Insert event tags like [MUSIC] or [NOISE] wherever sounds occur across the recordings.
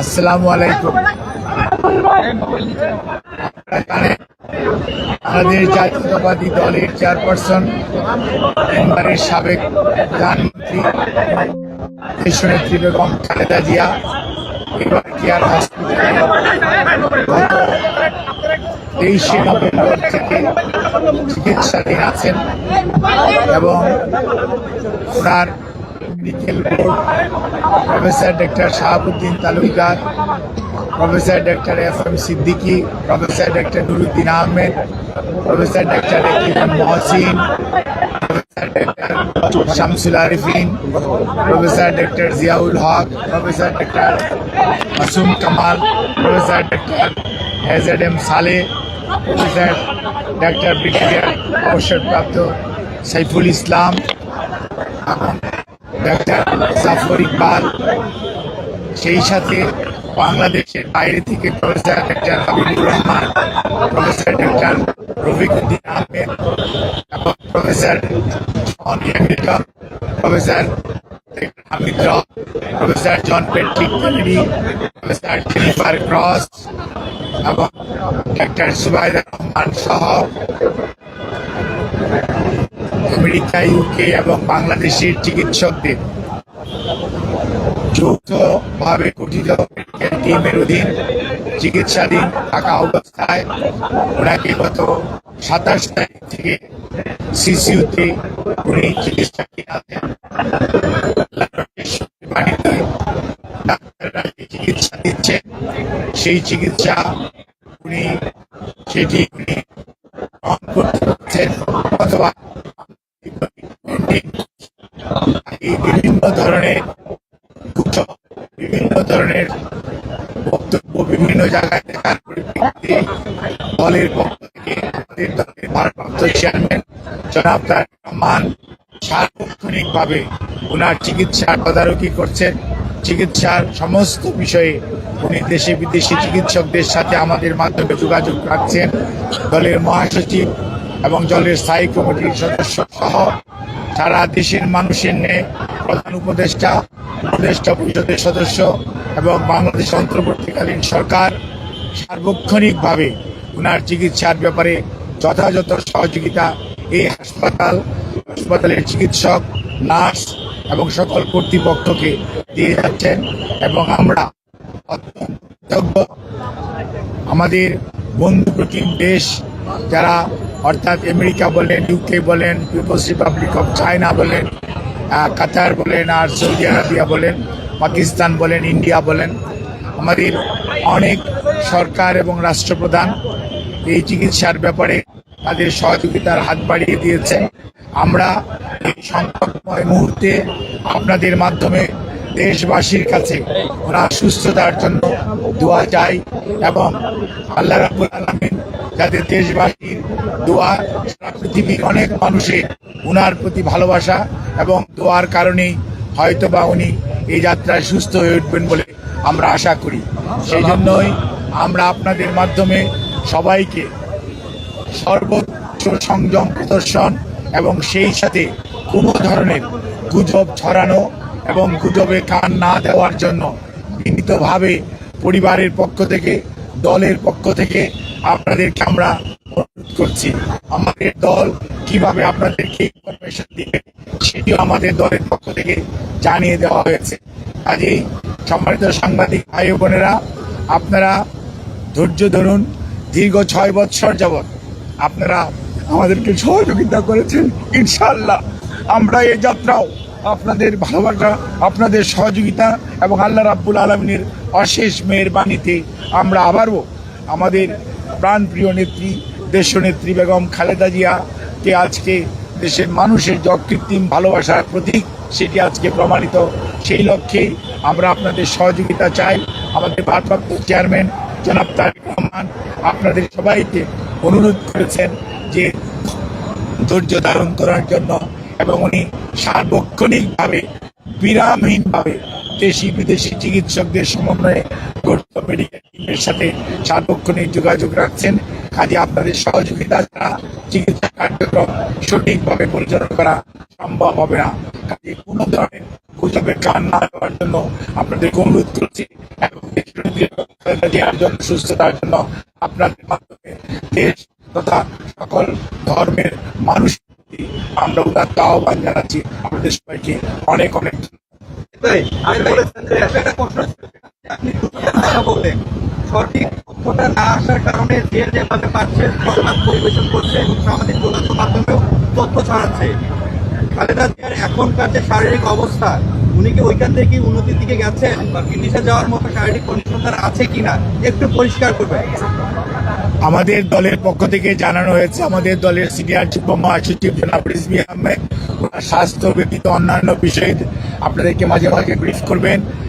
আসসালামু আলাইকুম। আমাদের জাতীয়তাবাদী দলের চেয়ারপারসন মেম্বারের সাবেক প্রধানমন্ত্রী, দেশনেত্রী বেগম খালেদা জিয়া, এবার কেয়ার হসপিটালে গত তেইশে নভেম্বর থেকে চিকিৎসাধীন আছেন এবং ওনার board professor doctor Shahabuddin Talukdar, professor doctor F M Siddiqui, professor doctor Nuruddin Ahmed, professor doctor Mohsin Shamsul Arefin, professor doctor Ziaul Haque, professor doctor Masum Kamal, professor doctor AZ M Saleh, professor doctor brigadier অবসরপ্রাপ্ত সাইফুল ইসলাম। ডাক্তার জাফর ইকবাল সেই সাথে বাংলাদেশের বাইরে থেকে professor ডাক্তার Habibur Rahman, professor ডাক্তার রফিকুদ্দিন আহমেদ এবং professor John professor Hamid rock professor John Patrick Kennedy professor Jennifer Cross এবং ডাক্তার সুবাইদা রহমান সহ আমেরিকা ইউকে এবং বাংলাদেশের চিকিৎসকদের যৌথভাবে গঠিত টিমের অধীন চিকিৎসাধীন থাকা অবস্থায় ওনাকে গত সাতাশ তারিখ থেকে সিসিউতে উনি বাড়িতে ডাক্তাররা চিকিৎসা দিচ্ছেন, সেই চিকিৎসা উনি সেটি বিভিন্ন ধরনের বিভিন্ন ধরনের বক্তব্য বিভিন্ন জায়গায় দেখার পরিপ্রেক্ষিতে দলের পক্ষ থেকে আমাদের দলের ভারপ্রাপ্ত চেয়ারম্যান জনাব তারেক রহমান সার্বক্ষণিকভাবে ওনার চিকিৎসার তদারকি করছেন। চিকিৎসার সমস্ত বিষয়ে উনি দেশে বিদেশি চিকিৎসকদের সাথে আমাদের মাধ্যমে যোগাযোগ রাখছেন। দলের মহাসচিব এবং দলের স্থায়ী কমিটির সদস্য সহ সারা দেশের মানুষের নিয়ে প্রধান উপদেষ্টা উপদেষ্টা পরিষদের সদস্য এবং বাংলাদেশ অন্তর্বর্তীকালীন সরকার সার্বক্ষণিকভাবে ওনার চিকিৎসার ব্যাপারে যথাযথ সহযোগিতা এই হাসপাতাল, হাসপাতালের চিকিৎসক, নার্স এবং সকল কর্তৃপক্ষকে দিয়ে যাচ্ছেন এবং আমরা আমাদের বন্ধু প্রতিম দেশ যারা অর্থাৎ আমেরিকা বলেন ইউকে বলেন পিপলস রিপাবলিক অফ চায়না বলেন কাতার বলেন, আর সৌদি আরবিয়া বলেন, পাকিস্তান বলেন, ইন্ডিয়া বলেন, আমাদের অনেক সরকার এবং রাষ্ট্রপ্রধান এই চিকিৎসার ব্যাপারে তাদের সহযোগিতার হাত বাড়িয়ে দিয়েছেন। আমরা এই সংকটময় মুহূর্তে আপনাদের মাধ্যমে দেশবাসীর কাছে ওরা সুস্থতার জন্য দোয়া চাই এবং আল্লাহ রাবুল আলমিন যাতে দেশবাসীর দোয়া সারা পৃথিবীর অনেক মানুষের উনার প্রতি ভালোবাসা এবং দোয়ার কারণেই হয়তো বা উনি এই যাত্রায় সুস্থ হয়ে উঠবেন বলে আমরা আশা করি। সেই জন্যই আমরা আপনাদের মাধ্যমে সবাইকে সর্বোচ্চ সংযম, প্রদর্শন এবং সেই সাথে কোনো ধরনের গুজব ছড়ানো এবং গুজবে কান না দেওয়ার জন্য বিনীতভাবে পরিবারের পক্ষ থেকে, দলের পক্ষ থেকে আপনাদেরকে আমরা অনুরোধ করছি, আমাদের দল কীভাবে আপনাদেরকে ইনফরমেশন দিবে, সেটিও আমাদের দলের পক্ষ থেকে জানিয়ে দেওয়া হয়েছে। কাজেই সম্মানিত সাংবাদিক ভাই বোনেরা, আপনারা ধৈর্য ধরুন, দীর্ঘ ছয় বৎসর যাবৎ আপনারা আমাদেরকে সহযোগিতা করেছেন, ইনশাআল্লাহ। আমরা এই যাত্রাও আপনাদের ভালোবাসা, আপনাদের সহযোগিতা এবং আল্লাহ রাব্বুল আলমিনের অশেষ মেহেরবাণীতে আমরা আবারও আমাদের প্রাণপ্রিয় নেত্রী দেশনেত্রী বেগম খালেদা জিয়া জিয়াকে আজকে দেশের মানুষের যে অকৃত্রিম ভালোবাসার প্রতীক, সেটি আজকে প্রমাণিত। সেই লক্ষ্যে আমরা আপনাদের সহযোগিতা চাই। আমাদের ভারপ্রাপ্ত চেয়ারম্যান জনাব তারেক রহমান আপনাদের সবাইকে অনুরোধ করেছেন যে ধৈর্য ধারণ করার জন্য এবং উনি সার্বক্ষণিকভাবে, বিরামহীনভাবে দেশি বিদেশি চিকিৎসকদের সমন্বয়ে গঠিত মেডিকেল টিমের সাথে সার্বক্ষণিক যোগাযোগ রাখছেন। কাজে আপনাদের সহযোগিতা ছাড়া চিকিৎসা কার্যক্রম সঠিকভাবে পরিচালনা করা সম্ভব হবে না। কাজে কোনো ধরনের গুজবের কান না দেওয়ার জন্য আপনাদেরকে অনুরোধ করছি এবং দেওয়ার জন্য সুস্থতার জন্য আপনাদের মাধ্যমে দেশ তথা সকল ধর্মের মানুষ আমরা উদাত্ত আহ্বান জানাচ্ছি। আমাদের সবাইকে অনেক অনেক তাই, সঠিক তথ্যটা না আসার কারণে যে যেভাবে পাচ্ছে সংবাদ পরিবেশন করছে, সামাজিক যোগাযোগ মাধ্যমেও তথ্য ছড়াচ্ছে। খালেদা জিয়ার এখনকার যে শারীরিক অবস্থা, উনি কি ওইখান থেকে উন্নতির দিকে গেছেন? বা বিদেশে যাওয়ার মতো শারীরিক কন্ডিশন তার আছে কিনা? একটু পরিষ্কার করবেন। আমাদের দলের পক্ষ থেকে জানানো হয়েছে, আমাদের দলের সিনিয়র যুগ্ম মহাসচিব জনাব রিজভি আহমেদ স্বাস্থ্য ব্যতীত অন্যান্য বিষয়ে আপনাদেরকে মাঝে মাঝে ব্রিফ করবেন।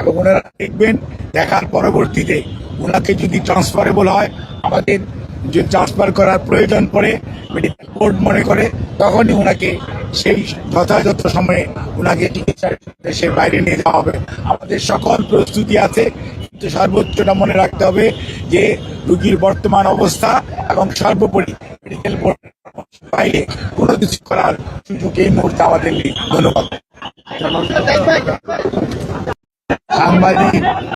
এবং ওনারা দেখবেন দেখার পরবর্তীতে ওনাকে যদি ট্রান্সফারেবল হয়, আমাদের যে ট্রান্সফার করার প্রয়োজন পড়ে মেডিকেল বোর্ড মনে করে, তখনই ওনাকে সেই যথাযথ সময়ে ওনাকে চিকিৎসার দেশের বাইরে নিয়ে যাওয়া হবে। আমাদের সকল প্রস্তুতি আছে, কিন্তু সর্বোচ্চটা মনে রাখতে হবে যে রুগীর বর্তমান অবস্থা এবং সর্বোপরি মেডিকেল বোর্ড বাইরে কোনো কিছু করার সুযোগ এই মুহূর্তে আমাদের নেই। ধন্যবাদ। [LAUGHS] সাংবাদিক